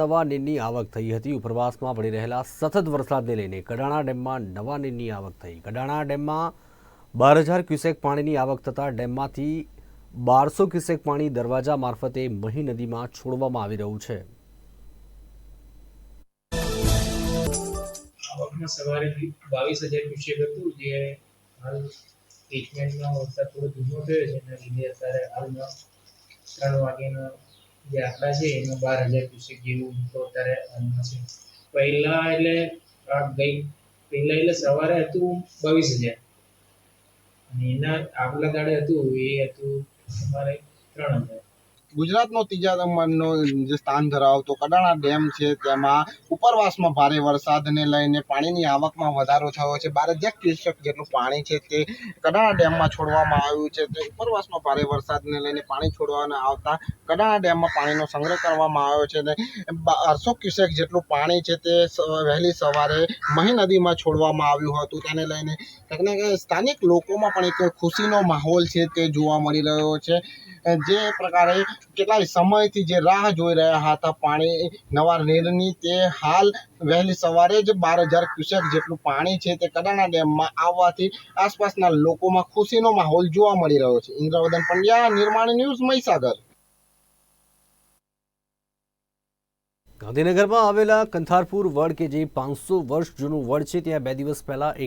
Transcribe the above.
નવા નીરની આવક થઈ હતી. ઉપરવાસમાં પડી રહેલા સતત વરસાદને લઈને કડાણા ડેમમાં નવા નીરની આવક થઈ. કડાણા ડેમમાં બાર હજાર ક્યુસેક પાણીની આવક થતાં ડેમમાંથી બારસો ક્યુસેક પાણી દરવાજા મારફતે મહી નદીમાં છોડવામાં આવી રહ્યું છે. ત્રણ વાગ્યાના જે આંકડા છે, એમાં બાર હજાર ક્યુસેક જેવું તો અત્યારે હાલમાં છે. પહેલા એટલે આ ગઈ, પહેલા એટલે સવારે હતું બાવીસ હજાર. અને એના આગલા દાડે હતું, એ હતું તમારે ત્રણ હજાર. ગુજરાતનો ત્રીજા નંબરનો જે સ્થાન ધરાવતો કડાણા ડેમ છે, તેમાં ઉપરવાસમાં ભારે વરસાદને લઈને પાણીની આવકમાં વધારો થયો છે. બાર હજાર ક્યુસેક જેટલું પાણી છે તે કડાણા ડેમમાં છોડવામાં આવ્યું છે. તે ઉપરવાસમાં ભારે વરસાદને લઈને પાણી છોડવાના આવતા કડાણા ડેમમાં પાણીનો સંગ્રહ કરવામાં આવ્યો છે અને બારસો ક્યુસેક જેટલું પાણી છે તે વહેલી સવારે મહી નદીમાં છોડવામાં આવ્યું હતું. તેને લઈને સ્થાનિક લોકોમાં પણ એક ખુશીનો માહોલ છે તે જોવા મળી રહ્યો છે. જે પ્રકારે કેટલાય સમયથી જે રાહ જોઈ રહ્યા હતા પાણી, નવા નીરની તે હાલ વહેલી સવારે જ બાર હજાર ક્યુસેક જેટલું પાણી છે તે કડાણા ડેમમાં આવવાથી આસપાસના લોકોમાં ખુશીનો માહોલ જોવા મળી રહ્યો છે. ઇન્દ્રવદન પંડ્યા, નિર્માણ ન્યૂઝ મહીસાગર. ગાંધીનગરમાં આવેલા કંથારપુર વડ કે જે પાંચસો વર્ષ જૂનું વડ છે, ત્યાં બે દિવસ પહેલા એક